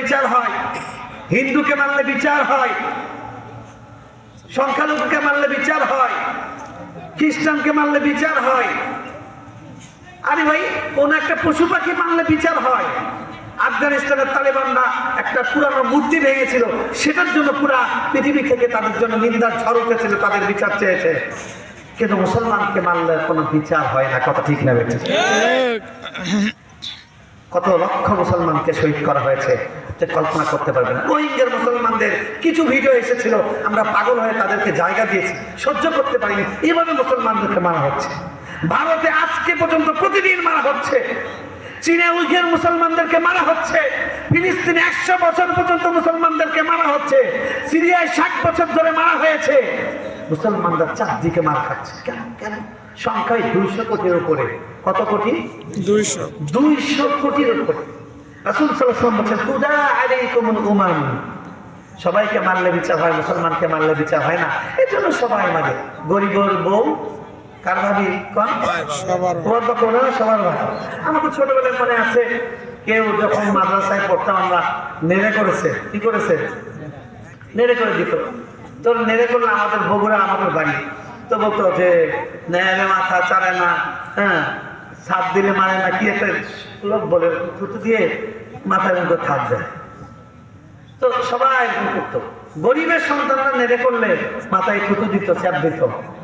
বিচার হয়। হিন্দুকে মারলে বিচার হয়। সংখ্যালঘুকে মারলে বিচার হয়। খ্রিস্টানকে মারলে বিচার হয়। আরে ভাই কোন একটা পশু পাখি মারলে বিচার হয়। আফগানিস্তানের তালেবানরা একটা পুরানো মূর্তি ভেঙেছিল। সেটার জন্য পুরা পৃথিবী থেকে তাদের জন্য নিন্দার ঝড় উঠেছিল তাদের বিচার চেয়েছে। কিন্তু মুসলমানকে মারলে কোনো বিচার হয় না কথা ঠিক না কত লক্ষ মুসলমানকে শহীদ করা হয়েছে। যে কল্পনা করতে পারবেন। রোহিঙ্গার মুসলমানদের কিছু ভিডিও এসেছিল আমরা পাগল হয়ে তাদেরকে জায়গা দিয়েছি সহ্য করতে পারিনি। এভাবে মুসলমানদেরকে মারা হচ্ছে। ভারতে আজকে পর্যন্ত প্রতিদিন মারা হচ্ছে। চীনে উইঘের মুসলমানদেরকে মারা হচ্ছে। ফিলিস্তিনে একশো বছর পর্যন্ত মুসলমানদেরকে মারা হচ্ছে। সিরিয়ায় ষাট বছর ধরে মারা হয়েছে। মুসলমানরা চারদিকে মারা খাচ্ছে। কেন? কেন? সংখ্যায় দুইশো কোটির উপরে। কত কোটি? দুইশো। দুইশো কোটির উপরে। রাসুল সাল্লাম বলছেন তুদা আলাইকুমুল উমাম। সবাইকে মারলে বিচার হয় মুসলমানকে মারলে বিচার হয় না। এই জন্য সবাই মারে। গরিবর বউ কার ভাবি? কন সবার তোমার বা সবার ভাই আমাকে ছোটবেলায় মনে আছে কেউ যখন মাদ্রাসায় পড়তাম আমরা নেড়ে করেছে। কি করেছে? নেড়ে করে দিত। তো নেড়ে করলে আমাদের বগুড়া আমাদের বাড়ি। তো বলতো যে নেড়ে মাথা চারে না। হ্যাঁ সাপ দিলে মারে না কি একটা লোক বলে থুতু দিয়ে মাথায় মধ্যে থাক যায়। তো সবাই এরকম করতো গরিবের সন্তানরা নেড়ে করলে মাথায় থুতু দিত স্যাপ দিত।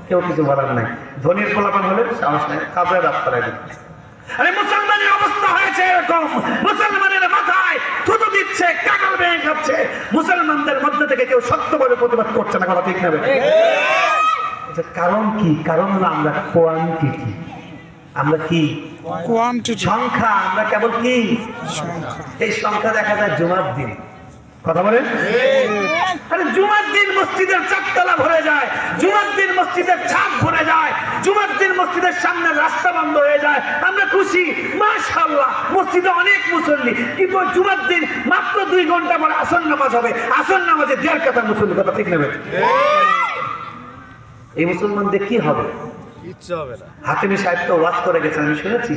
কেউ কিছু বলার নাই। ধনির পোলাপান হলে সাহস নেই কাপড়ে রাত করাই দিত। আরে মুসলমানের অবস্থা হয়েছে এরকম। মুসলমানের মাথায় থুতু দিচ্ছে কাকাল ভেঙে খাচ্ছে। মুসলমানদের মধ্যে থেকে কেউ বলে প্রতিবাদ করছে না কথা ঠিক নেবে কারণ কি? কারণ হলো আমরা কোয়ান্টিটি আমরা কি কোয়ান্টিটি সংখ্যা আমরা কেবল কি? এই সংখ্যা দেখা যায় জুমার দিন। কথা বলেন? আরে জুমার দিন মসজিদের চারতলা ভরে যায় জুমার দিন মসজিদের ছাদ ভরে যায় জুমার দিন মসজিদের সামনে রাস্তা বন্ধ হয়ে যায়। আমরা খুশি মাশাআল্লাহ মসজিদে অনেক মুসল্লি কিন্তু জুমার দিন মাত্র দুই ঘণ্টা পরে আসন নামাজ হবে। আসন নামাজে দেড় কথা মুসল্লি কথা ঠিক নেবে এই মুসলমানদের কি হবে? কিচ্ছু হবে না। হাতিমি সাহেব তো ওয়াজ করে গেছেন আমি শুনেছি।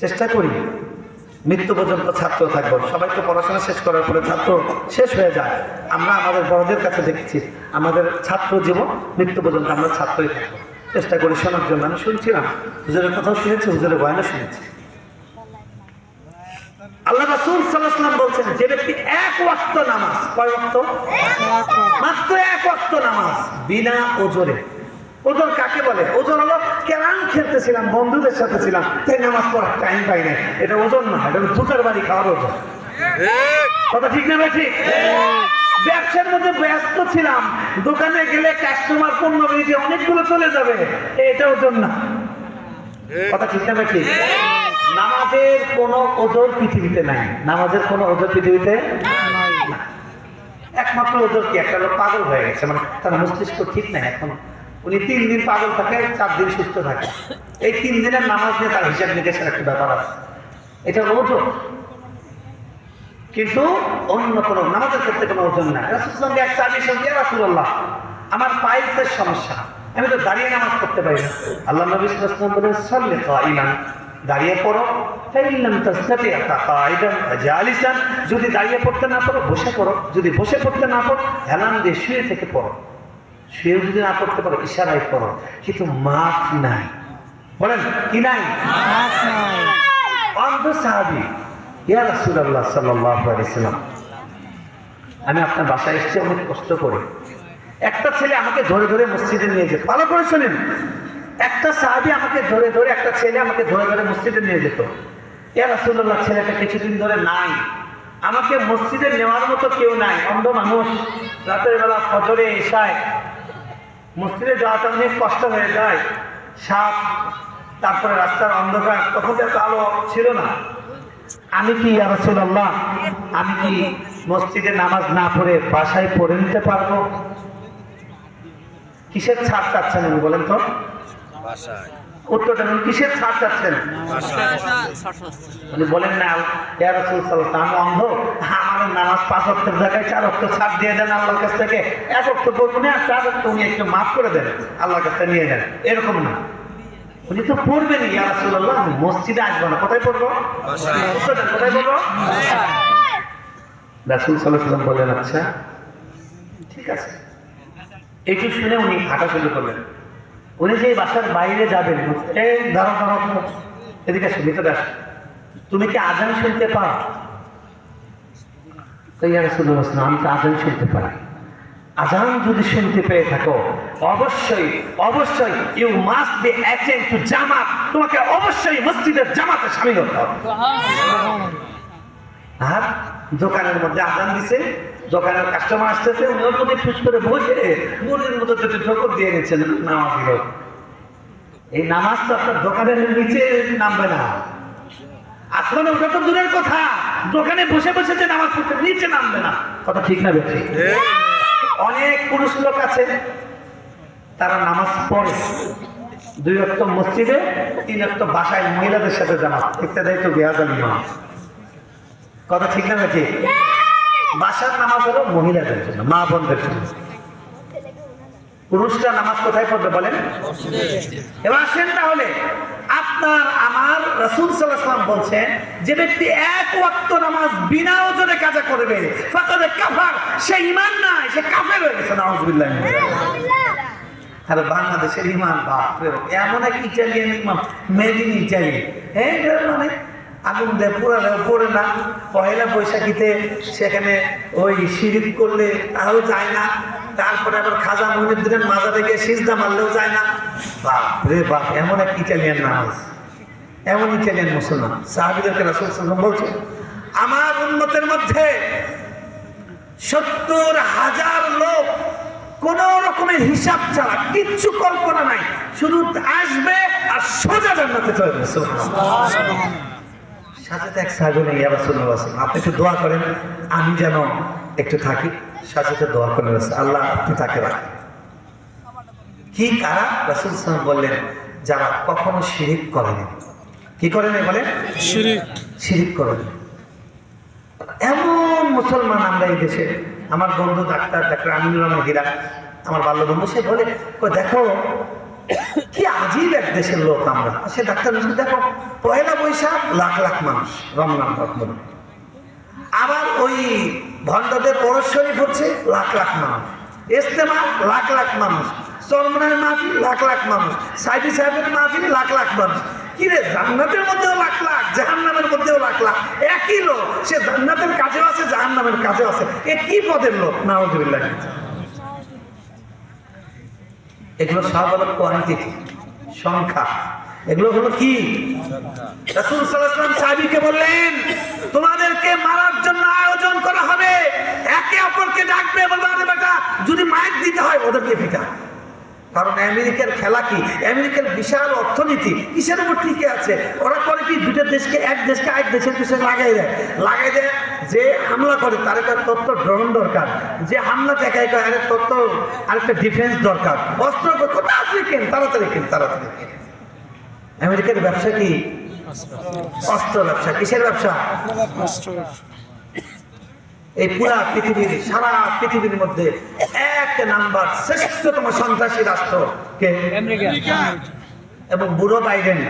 চেষ্টা করি। মৃত্যু পর্যন্ত ছাত্র থাকব। সবাই তো পড়াশোনা শেষ করার পরে ছাত্র শেষ হয়ে যায়। আমরা আমাদের বড়দের কাছে দেখেছি আমাদের ছাত্র জীবন মৃত্যু পর্যন্ত আমরা ছাত্রই থাকব। চেষ্টা করি শোনার জন্য। আমি শুনছিলাম হুজুরের কথাও শুনেছি হুজুরের বয়ানও শুনেছি। আল্লাহ রাসূল সাল্লাল্লাহু আলাইহি ওয়াসাল্লাম বলছেন যে ব্যক্তি এক ওয়াক্ত নামাজ কয় ওয়াক্ত। মাত্র এক ওয়াক্ত নামাজ বিনা ওজরে। ওজন কাকে বলে? ওজন হলো কেরাম খেলতেছিলাম, বন্ধুদের সাথে ছিলাম। তাই নামাজ পড়ার টাইম পাই নাই। এটা ওজন না, এটা জুতার বাড়ি খাওয়ার ওজন। কথা ঠিক না ঠিক? ব্যবসার মধ্যে ব্যস্ত ছিলাম। দোকানে গেলে কাস্টমার পনেরো মিনিটে অনেকগুলো চলে যাবে। এটা ওজন না। কথা ঠিক না ঠিক? নামাজের কোনো ওজন পৃথিবীতে নাই। নামাজের কোনো ওজন পৃথিবীতে একমাত্র ওজন কি? একটা লোক পাগল হয়ে গেছে। মানে তার মস্তিষ্ক ঠিক নাই এখন। উনি তিন দিন পাগল থাকে, চার দিন সুস্থ থাকে। এই তিন দিনের নামাজ নিয়ে তার হিসাব নিকেশের একটা ব্যাপার আছে। এটা ওজন কিন্তু অন্য কোনো নামাজের ক্ষেত্রে কোনো ওজন নাই। রাসুল সঙ্গে এক চাবি সঙ্গে রাসুল্লাহ আমার পাইলসের সমস্যা, আমি তো দাঁড়িয়ে নামাজ পড়তে পারি না। আল্লাহ নবী বলেন সল্লে তো ইমান দাঁড়িয়ে পড়ো। যদি দাঁড়িয়ে পড়তে না পারো বসে পড়ো। যদি বসে পড়তে না পারো হেলান দিয়ে শুয়ে থেকে পড়ো। শুয়ে যদি না পড়তে পারো ইশারায় পড়ো কিন্তু মাফ নাই। বলেন কি নাই? অন্ধ সাহাবি। ইয়া আলাইহি সাল্লাম আমি আপনার বাসায় এসেছি অনেক কষ্ট করে। একটা ছেলে আমাকে ধরে ধরে মসজিদে নিয়ে যেত। ভালো করে শোনেন। একটা সাহাবি আমাকে ধরে ধরে একটা ছেলে আমাকে ধরে ধরে মসজিদে নিয়ে যেত। ইয়া রাসূলুল্লাহ ছেলেটা কিছুদিন ধরে নাই। আমাকে মসজিদে নেওয়ার মতো কেউ নাই। অন্ধ মানুষ। রাতের বেলা ফজরে এসায় মসজিদে যাওয়াটা অনেক কষ্ট হয়ে যায়। সাপ তারপরে রাস্তার অন্ধকার তখন তো আলো ছিল না। আমি কি আল্লাহ আমি কি মসজিদে নামাজ না পড়ে বাসায় পড়ে নিতে পারব? কিসের ছাড় চাচ্ছেন উনি বলেন তো? উত্তরটা কিসের ছাড় চাচ্ছেন? বাসায়। উনি বলেন না আমি অন্ধ। আমার নামাজ পাঁচ জায়গায় চার দিয়ে দেন আল্লাহর কাছ থেকে। এক চার অক্ট উনি একটু মাফ করে দেন, আল্লাহর নিয়ে যান এরকম না। উনি তো মসজিদে আসব না। কোথায় পড়ব? কোথায় পড়ব? রাসুল সাল্লাম বললেন আচ্ছা ঠিক আছে। শুনে উনি হাঁটা শুরু করলেন। উনি যে বাসার বাইরে যাবেন, এই দাঁড়া। এদিকে আসো ভিতরে তুমি কি আজান শুনতে পাও? আজান শুনতে আজান যদি শুনতে পেয়ে থাকো, অবশ্যই অবশ্যই you must be attend to জামাত। তোমাকে অবশ্যই মসজিদের জামাতে শামিল হতে আর দোকানের মধ্যে আজান দিছে, দোকানের কাস্টমার আসতেছে, উনি ওর মধ্যে ঠুস করে বসে মুড়ির মতো দুটো ঠোকর দিয়ে নিচ্ছেন নামাজ এই নামাজ তো আপনার দোকানের নিচে নামবে না। আসলে ওটা তো দূরের কথা। দোকানে বসে বসে যে নামাজ পড়তে নিচে নামবে না। কথা ঠিক না বেশি অনেক পুরুষ লোক আছে তারা নামাজ পড়ে। দুই অক্ট মসজিদে তিন অক্ট বাসায় মহিলাদের সাথে জামাত। একটা দায়িত্ব তো বেহাজাল ইমাম কথা ঠিক না বেশি বাসার নামাজ হলো মহিলাদের জন্য মা বোনদের জন্য। পুরুষরা নামাজ কোথায় পড়বে বলেন? এবার আসেন তাহলে। আপনার আমার রসুল সাল্লাহাম বলছেন যে ব্যক্তি এক ওয়াক্ত নামাজ বিনা ওজনে কাজা করবে ফাকাদে কাফার সে ইমান নাই সে কাফের হয়ে গেছে নাউজুবিল্লাহ। আর বাংলাদেশের ইমান বাপরে বাপ, এমন এক ইটালিয়ান ইমাম মেড ইন হ্যাঁ এটার মানে? আগুন দেয় পুরো পড়ে না। পয়লা বৈশাখীতে সেখানে ওই সিঁড়ি করলে তাও যায় না। তারপরে আবার খাজা মহিনুদ্দিনের মাজারে গিয়ে সিজদা মারলেও যায় না। বাপ রে এমন এক ইটালিয়ান নামাজ, এমন ইটালিয়ান মুসলমান। সাহাবিদেরকে রাসুল সাল্লাম বলছে আমার মধ্যে সত্তর হাজার লোক কোন রকমের হিসাব ছাড়া কিচ্ছু কল্পনা নাই। শুধু আসবে আর সোজা জান্নাতে চলে। সাথে এক সাহেব নেই আবার আপনি একটু দোয়া করেন, আমি যেন একটু থাকি। সাথে দোয়া করে আল্লাহ, আপনি তাকে রাখেন। কি কারা? রাসুল সাহেব বললেন যারা কখনো শিরিক করেনি। কি করেনি বলে? শিরিক। শিরিক করেনি। এমন মুসলমান আমরা এই দেশে। আমার বন্ধু ডাক্তার ডাক্তার আমিনুর রহমান হীরা আমার বাল্য বন্ধু সে বলে "কই দেখো কি আজীব এক দেশের লোক আমরা। সে ডাক্তার দেখো পয়লা বৈশাখ লাখ লাখ মানুষ রমজান রমজান আবার ওই ভণ্ডদের পরশ শরীফ হচ্ছে লাখ লাখ মানুষ। ইস্তেমা লাখ লাখ মানুষ। চরমনের মাহফিল, লাখ লাখ মানুষ। সাইদি সাহেবের মাহফিল, লাখ লাখ মানুষ। কি রে জান্নাতের মধ্যেও লাখ লাখ, জাহান্নামের মধ্যেও লাখ লাখ। একই লোক, সে জান্নাতের কাজেও আছে, জাহান্নামের কাজেও আছে। এ কি পদের লোক? নাউজুবিল্লাহ। এগুলো সব হলো কোয়ান্টিটি, সংখ্যা। এগুলো হলো কি? রাসূল আলাইহি সাহাবীকে বললেন, তোমাদেরকে মারার জন্য আয়োজন করা হবে। একে অপরকে ডাকবে বলবে আরে বেটা, যদি মাইক দিতে হয়, ওদেরকে পিটা কারণ আমেরিকার খেলা কি? আমেরিকার বিশাল অর্থনীতি। কিসের উপর টিকে আছে? ওরা করে কি? দুটো দেশকে এক দেশকে এক দেশের পিছনে লাগাই দেয়। লাগাই দেয় যে হামলা করে তার একটা তথ্য ড্রোন দরকার। যে হামলা দেখায় করে আরে তথ্য আরেকটা ডিফেন্স দরকার। অস্ত্র কোথাও আপনি কেন? তাড়াতাড়ি কেন? তাড়াতাড়ি কেন? আমেরিকার ব্যবসা কি? অস্ত্র ব্যবসা। কিসের ব্যবসা। এই পুরা পৃথিবীর সারা পৃথিবীর মধ্যে এক নাম্বার শ্রেষ্ঠতম সন্ত্রাসী রাষ্ট্র কে? এবং বুড়ো বাইডেন।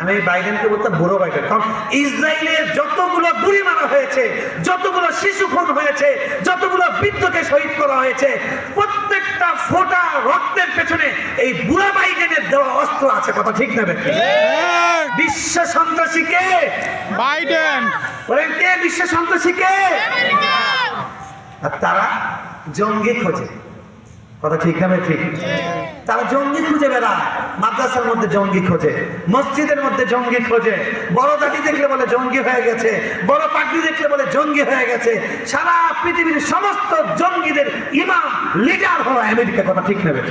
আমি এই বাইডেনকে বলতাম বুড়ো বাইডেন। কারণ ইসরায়েলের যতগুলো গুলি মারা হয়েছে যতগুলো শিশু খুন হয়েছে যতগুলো বৃদ্ধকে শহীদ করা হয়েছে প্রত্যেকটা ফোটা রক্তের পেছনে এই বুড়া বাইডেনের দেওয়া অস্ত্র আছে। কথা ঠিক না ব্যক্তি? বিশ্ব সন্ত্রাসী কে? বাইডেন। বলেন কে বিশ্ব সন্ত্রাসী কে? আর তারা জঙ্গি খোঁজে। কথা ঠিক না ঠিক। তারা জঙ্গি খুঁজে বেড়ায়। মাদ্রাসার মধ্যে জঙ্গি খোঁজে। মসজিদের মধ্যে জঙ্গি খোঁজে। বড় দাঁড়ি দেখলে বলে জঙ্গি হয়ে গেছে। বড় পাগড়ি দেখলে বলে জঙ্গি হয়ে গেছে। সারা পৃথিবীর সমস্ত জঙ্গিদের ইমাম, লিডার হলো আমেরিকা। কথা ঠিক নেবে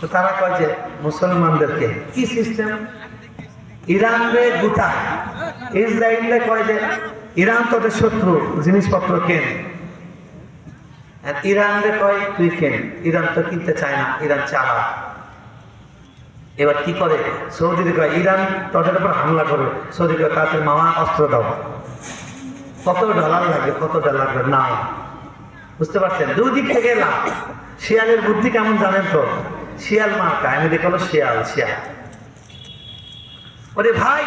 তো তারা কয় যে, মুসলমানদেরকে কি সিস্টেম ইরান রে গুতা ইসরায়েলে কয় যে, ইরান তোদের শত্রু। জিনিসপত্র কেন। আর ইরান রে কয়, তুই কেন? ইরান তো কিনতে চায় না, ইরান চালা এবার কি করে? সৌদি কয়, ইরান তোদের উপর হামলা করবে। সৌদি কয় তাদের মামা, অস্ত্র দাও। কত ডলার লাগে, কত ডলার লাগবে না বুঝতে পারছেন? দুই দিক থেকে লাভ। শিয়ালের বুদ্ধি কেমন জানেন তো? শিয়াল মার্কা, আমেরিকা হলো শিয়াল শিয়াল। ওরে ভাই,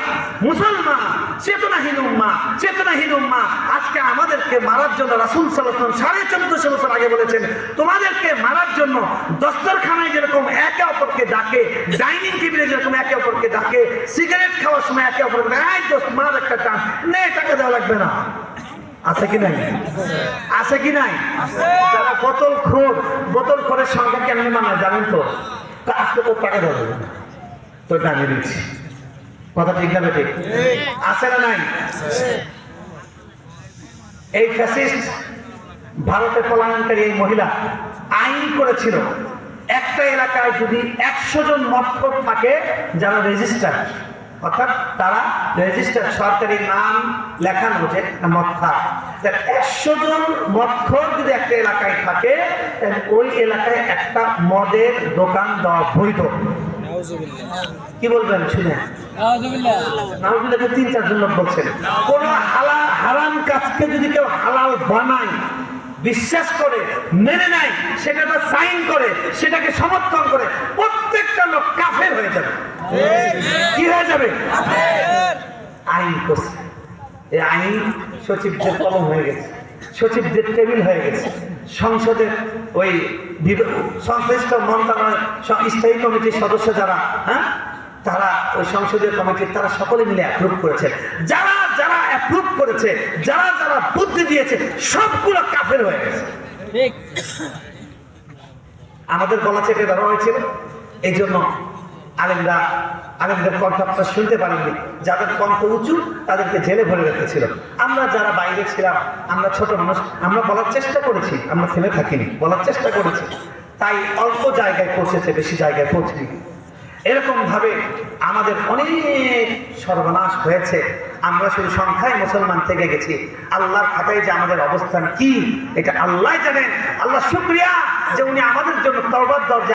মুসলমান, চেতনাহীন উম্মা চেতনাহীন উম্মা, আজকে আমাদেরকে মারার জন্য রাসুল সাল্লাম সাড়ে চোদ্দশো বছর আগে বলেছেন, তোমাদেরকে মারার জন্য দস্তরখানায় যেরকম একে অপরকে ডাকে, ডাইনিং টেবিলে যেরকম একে অপরকে ডাকে, সিগারেট খাওয়ার সময় একে অপরকে এই দোস্ত, মার একটা টান। নে টাকা দেওয়া লাগবে না। আছে কি নাই? আছে কি নাই? যারা বোতল খোর, বোতল খোরের সংখ্যা কেমনে মানায় জানেন তো? তা আজকে তো টাকা দেওয়া যাবে তো জানিয়ে দিচ্ছি। কথা ঠিক না ঠিক আছে না নাই? এই ফ্যাসিস্ট ভারতে পলায়নকারী এই মহিলা আইন করেছিল, একটা এলাকায় যদি একশো জন মৎস্য থাকে যারা রেজিস্টার অর্থাৎ তারা রেজিস্টার সরকারি নাম লেখানো যে মৎখা একশো জন মৎস্য যদি একটা এলাকায় থাকে ওই এলাকায় একটা মদের দোকান দেওয়া বৈধ। কি বলবেন শুনে নাউজুবিল্লাহ। তিন চারজন লোক বলছেন কোন হালা হারাম কাজকে যদি কেউ হালাল বানায় বিশ্বাস করে মেনে নেয় সেটাতে সাইন করে সেটাকে সমর্থন করে প্রত্যেকটা লোক কাফের হয়ে যাবে। কি হয়ে যাবে? আইন করছে। এই আইন সচিবদের কলম হয়ে গেছে সচিবদের টেবিল হয়ে গেছে। সংসদের ওই সংশ্লিষ্ট মন্ত্রণালয় স্থায়ী কমিটির সদস্য যারা হ্যাঁ? তারা ওই সংসদীয় কমিটির তারা সকলে মিলে অ্যাপ্রুভ করেছে। যারা যারা অ্যাপ্রুভ করেছে যারা যারা বুদ্ধি দিয়েছে সবগুলো কাফের হয়ে গেছে। আমাদের গলা চেপে ধরা হয়েছিল। এই জন্য আলেমরা কণ্ঠ আপনারা শুনতে পারেননি যাদের কণ্ঠ উঁচু, তাদেরকে জেলে ভরে রেখেছিল। আমরা যারা বাইরে ছিলাম, আমরা ছোট মানুষ, আমরা বলার চেষ্টা করেছি, আমরা ফেলে থাকিনি, বলার চেষ্টা করেছি। তাই অল্প জায়গায় পৌঁছেছে, বেশি জায়গায় পৌঁছেনি। এরকম ভাবে আমাদের অনেক সর্বনাশ হয়েছে। আমরা শুধু সংখ্যায় মুসলমান থেকে গেছি। আল্লাহর খাতায় যে আমাদের অবস্থান কি, এটা আল্লাহ জানেন। আল্লাহ শুক্রিয়া যে উনি আমাদের জন্য তওবার দরজা